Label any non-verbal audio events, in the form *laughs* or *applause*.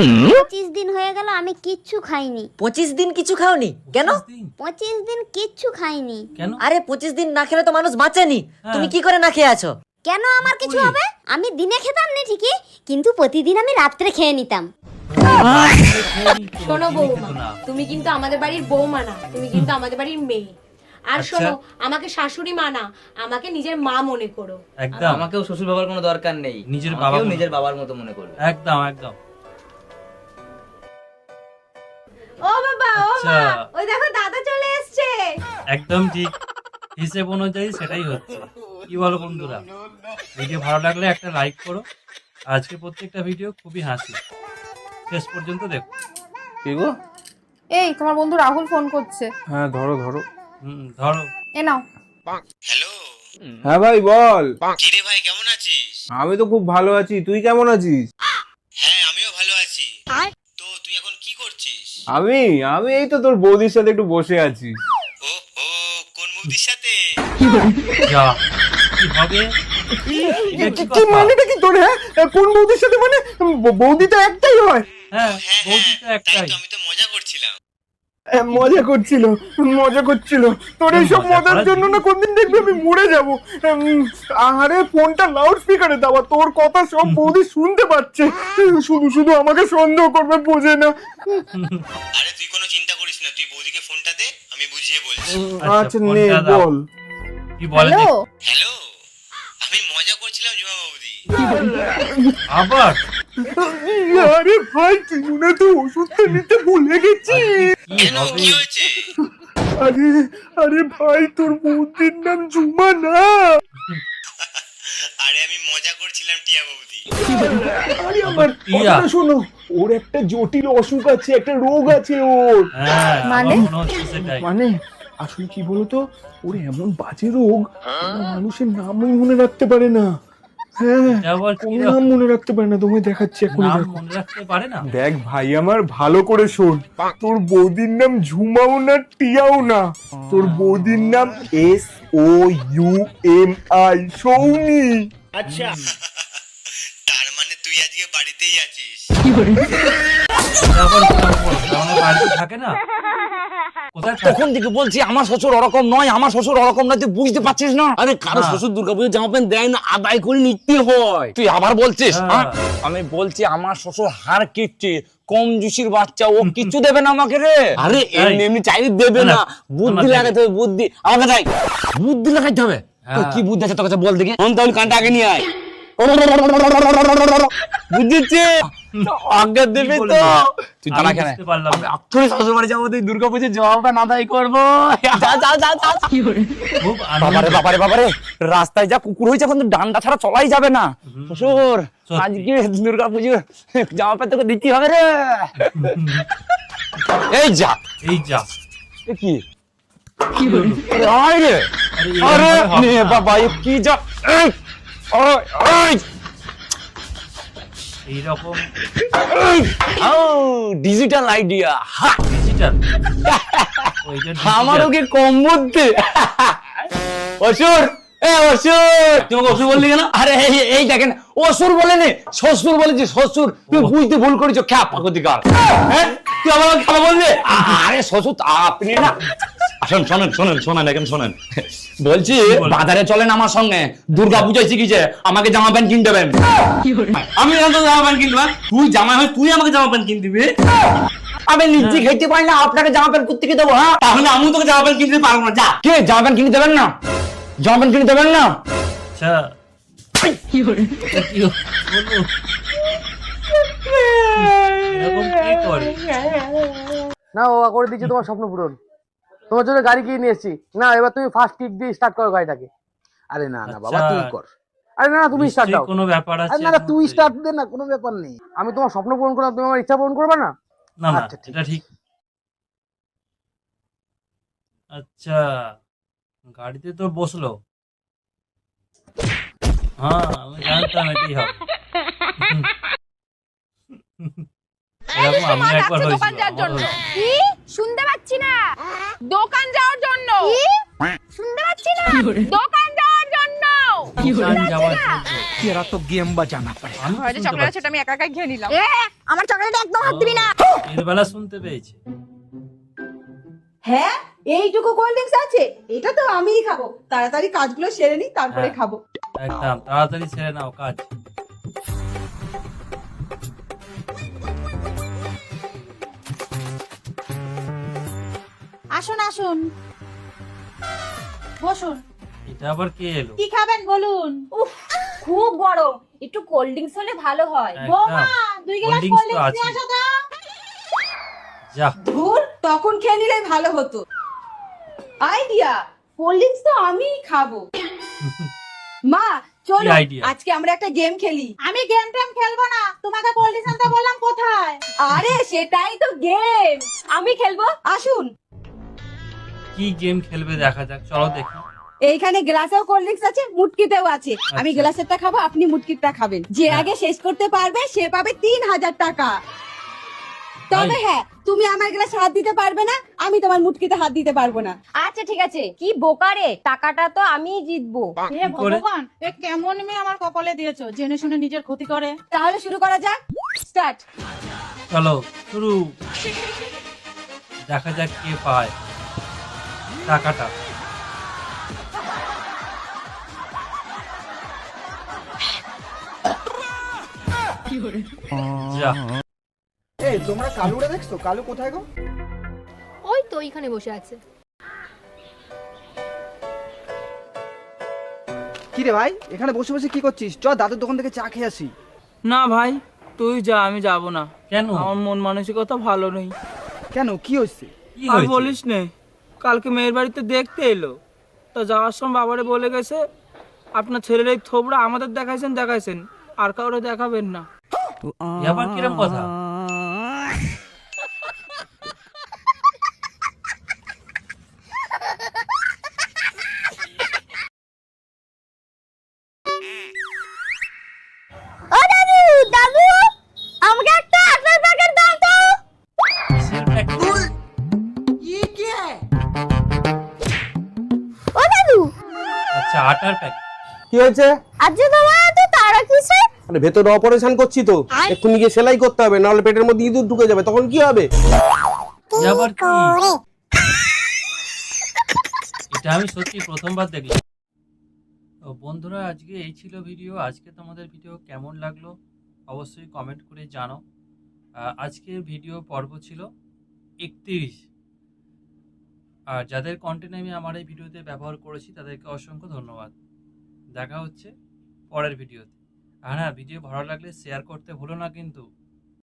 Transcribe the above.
পঁচিশ দিন হয়ে গেল আমি কিচ্ছু খাইনি। পঁচিশ দিন কিছু খাওনি? কেন? পঁচিশ দিন? কিচ্ছু খাইনি। কেন? আরে পঁচিশ দিন না খেলে তো মানুষ বাঁচেনি। তুমি কি করে না খেয়ে আছো? কেন আমার কিছু হবে? আমি দিনে খেতাম না ঠিকই কিন্তু প্রতিদিন আমি রাত্রে খেয়ে নিতাম। শোনো বৌমা তুমি কিন্তু আমাদের বাড়ির বৌমা না তুমি কিন্তু আমাদের বাড়ির মেয়ে। আর আচ্ছা। শোনো আমাকে শাশুড়ি মা না আমাকে নিজের মা মনে করো। একদম। আমাকেও শ্বশুর বাবার কোনো দরকার নেই। নিজের বাবা নিজের বাবার মতো মনে করবে। একদম একদম। ও বাবা ও আচ্ছা। মা ওই দেখো দাদা চলে এসেছে। একদম ঠিক। হিসেব অনুযায়ী সেটাই হচ্ছে। কি বলো বন্ধুরা? ভিডিও ভালো লাগলে একটা লাইক করো। আজকে প্রত্যেকটা ভিডিও খুবই হাসি। শেষ পর্যন্ত দেখো। কি গো? এই তোমার বন্ধু রাহুল ফোন করছে। হ্যাঁ ধরো ধরো। হুম ধরো। এ নাও। হ্যালো হ্যাঁ ভাই বল। কিরে ভাই কেমন আছিস? আমি তো খুব ভালো আছি। তুই কেমন আছিস? হ্যাঁ আমিও ভালো আছি। তুই এখন কি করছিস? আমি আমি এই তো তোর বৌদির সাথে একটু বসে আছি। ও ও কোন মুভির সাথে? যা কি হবে? কি কি মানেটা কি তোর হ্যাঁ? কোন বৌদির সাথে মানে বৌদি তো একটাই হয়। হ্যাঁ বৌদি তো একটাই। আমি তো মজা করছিলাম হ্যাঁ, মজা করছিল মজা করছিল। তোর এইসব মজার জন্য না কোনদিন দেখবি আমি মরে যাব? আরে ফোনটা লাউড স্পিকারে দেওয়া তোর কথা সব বৌদি শুনতে পাচ্ছে। শুধু শুধু আমাকে সন্দেহ করবে বোঝে না। আরে তুই কোনো চিন্তা করিস না তুই বৌদিকে ফোনটা দে আমি বুঝিয়ে বলছি। আচ্ছা নে বল। কি বলে হ্যালো? হ্যালো? আমি মজা করছিলাম জুমা বৌদি। আবার? আরে ভাই তুই মনে তো ওষুধটা নিতে ভুলে গেছিস। কেন কি হয়েছে? আরে আরে ভাই তোর বৌদির নাম ঝুমা না। আরে আমি মজা করছিলাম টিয়া বৌদি। আরে আমার। কথাটা শোনো ওর একটা জটিল অসুখ আছে একটা রোগ আছে ওর। হ্যাঁ মানে? মনে আসলে কি বলতো ওর এমন বাজে রোগ মানুষের নামই মনে রাখতে পারে না। আবার কি নাম মনে রাখতে পারে না তোমায় দেখাচ্ছি এখন নাম মনে রাখতে পারে না? দেখ ভাই আমার ভালো করে শোন। তোর বৌদির নাম ঝুমাও না টিয়াও না। তোর বৌদির নাম S O U M I Soumi. তার মানে তুই আজকে বাড়িতেই আছিস। কি? থাকে না? তখন থেকে বলছি আমার শ্বশুর ওরকম নয় আমার শ্বশুর ওরকম নয় তুই বুঝতে পারছিস না। আরে কারও না। শ্বশুর দুর্গাপুজো জামা প্যান্ট দেয় না আদায় করে নিতে হয়। তুই আবার বলছিস হ্যাঁ। হ্যাঁ? আমি বলছি আমার শ্বশুর হার কিচ্ছে কম জুসির বাচ্চা ও কিচ্ছু দেবে না আমাকে রে। আরে এমনি এমনি চাইলে দেবে না, বুদ্ধি লাগাতে হবে বুদ্ধি। আমাকে তাই বুদ্ধি লাগাইতে হবে? তো হ্যাঁ। কি বুদ্ধি আছে তোর কাছে বল দেখি। কানটা আগে নিয়ে আয়। বুঝেছে? আগে দেবে তো। তুই দাঁড়া কেন বাড়ি যাব তুই দুর্গা পুজোর জবাবটা না দায়ী করব। যা যা যা যা। খুব বাবারে বাবারে বাবারে রাস্তায় যা কুকুর হয়েছে এখন তো ডান্ডা ছাড়া চলাই যাবে না। শ্বশুর আজকে দুর্গা পুজোর জামা প্যান্ট তোকে দিতে হবে রে। এই যা। এই যা। এ কি? আরে রে। আরে বাবা এ কি যা? এইরকম ও ডিজিটাল আইডিয়া ডিজিটাল আমারও কি কম বুদ্ধি? *laughs* অসুর! অসুর! বললি কেন? আরে এই এই দেখেন অসুর বলেনি শ্বশুর বলেছি শ্বশুর। তুমি বুঝতে ভুল করেছ খ্যাপ পাকতিকার হ্যাঁ? তুই আমার খারাপ বললি? আরে শ্বশুর আপনি না। আসুন শোনেন শোনেন শোনেন এখন শোনেন। বলছি বাজারে চলেন আমার সঙ্গে। দুর্গা পুজোয় শিখিছে আমাকে জামা প্যান্ট কিনতে দেবেন। আমি তো জামা প্যান্ট কিনবো তুই জামা হয় তুই আমাকে জামা প্যান্ট কিনে দিবি? আমি নিজে খেতে পারি না আপনাকে জামা প্যান্ট কোথেকে দেবো হ্যাঁ? তাহলে আমি তোকে জামা প্যান্ট কিনতে পারব না যা। কে জামা প্যান্ট কিনে দেবেন না? জামা প্যান্ট কিনে দেবেন না? আচ্ছা। কি হলো? বলো। এরকম কে করে? না ও করে দিচ্ছে তোমার স্বপ্ন পূরণ। তোমার জন্য গাড়ি কিনে নিয়ে এসেছি। না এবার তুমি ফার্স্ট কিক দিয়ে স্টার্ট করো গাড়িটাকে। আরে না না বাবা আচ্ছা। তুই কর। আরে না না তুমি স্টার্ট দাও। কোনো ব্যাপার আছে না না তুই স্টার্ট দে না কোনো ব্যাপার নেই। আমি তোমার স্বপ্ন পূরণ করলাম তুমি আমার ইচ্ছা পূরণ করবে না? না না আচ্ছা, ঠিক এটা ঠিক। আচ্ছা গাড়িতে তো বসল। হ্যাঁ আমি জানতাম এটাই হবে। এরকম আমি একবার হয়েছিল শুনতে পাচ্ছি না। দোকান যাওয়ার জন্য। শুনতে পাচ্ছি না। দোকান যাওয়ার জন্য। গেম বাজানা আমি তো হয়তো শুনতে চকলেট পাচ্ছি। সেটা আমি একা একাই খেয়ে নিলাম। এ আমার চকলেট একদম দিনের বেলা শুনতে পেয়েছে। হ্যাঁ এইটুকু কোল্ড ড্রিঙ্কস আছে। এটা তো আমিই খাব। তাড়াতাড়ি কাজগুলো সেরে নিই তারপরে হ্যাঁ। খাব। একদম তাড়াতাড়ি ছেড়ে নাও কাজ। আসুন আসুন। বসুন। এটা আবার কে এলো? কি খাবেন বলুন? উফ খুব গরম। একটু কোল্ড ড্রিঙ্কস হলে ভালো হয়। একদম। বৌমা দুই গ্লাস Cold drinks কোল্ড তো ড্রিঙ্কস নিয়ে। আসো তো। যা। ধুর তখন খেয়ে নিলে ভালো হতো। আইডিয়া কোল্ড ড্রিঙ্কস তো আমিই খাব। মা চলো কি idea? আজকে আমরা একটা গেম খেলি। আমি গেম টেম খেলব না। তোমাকে কোল্ড ড্রিঙ্কস আনতে বললাম কোথায়? আরে সেটাই তো গেম আমি খেলব? আসুন। কি গেম খেলবে দেখা যাক চলো দেখি। এইখানে গ্লাসেও কোল্ড ড্রিঙ্কস আছে মুটকিতেও আছে। আমি আচ্ছা। গ্লাসেরটা খাব আপনি মুটকিরটা খাবেন। যে হ্যাঁ। আগে শেষ করতে পারবে সে পাবে তিন হাজার টাকা। তবে হ্যাঁ তুমি আমার গ্লাসে হাত দিতে পারবে না আমি তোমার মুটকিতে হাত দিতে পারব না। আচ্ছা ঠিক আছে। কি বোকারে টাকাটা তো আমিই জিতবো। হে ভগবান এ কেমন মেয়ে আমার কপালে দিয়েছ? জেনে শুনে নিজের ক্ষতি করে। তাহলে শুরু করা যাক স্টার্ট চলো শুরু। দেখা যাক কে পায়। টাকাটা। যা। এই তোমরা দেখছ? কালু কোথায় গো? ওই তো ওইখানে বসে আছে। কি রে ভাই? এখানে বসে বসে কি করছিস? চ দাদুর দোকান থেকে চা খেয়ে আসি। না ভাই তুই যা আমি যাব না। কেন? আমার মন মানসিকতা ভালো নেই। কেন? কি হয়েছে? কি আর বলিস নে কালকে মেয়ের বাড়িতে দেখতে এলো। তা যাওয়ার সময় বাবারে বলে গেছে, আপনার ছেলের এই থোবড়া আমাদের দেখাইছেন দেখাইছেন, আর কাউরে দেখাবেন না। কিরম কথা? আচ্ছা আটার প্যাকেট কি হয়েছে? আজ যে তোমার এত তারা কিসে আরে ভেতরে অপারেশন করছি তো। এক্ষুনি গিয়ে সেলাই করতে হবে নাহলে পেটের মধ্যে ইঁদুর ঢুকে যাবে। তখন কি হবে? আবার কি? এটা আমি সত্যি প্রথমবার দেখলাম। তো বন্ধুরা আজকে এই ছিল ভিডিও আজকে তোমাদের ভিডিও কেমন লাগল অবশ্যই কমেন্ট করে জানো আজকের ভিডিও পর্ব ছিল একত্রিশ। আর যাদের কন্টেন্ট আমি আমার এই ভিডিওতে ব্যবহার করেছি, তাদেরকে অসংখ্য ধন্যবাদ। দেখা হচ্ছে পরের ভিডিওতে হ্যাঁ ভিডিও ভালো লাগলে শেয়ার করতে ভুলো না কিন্তু।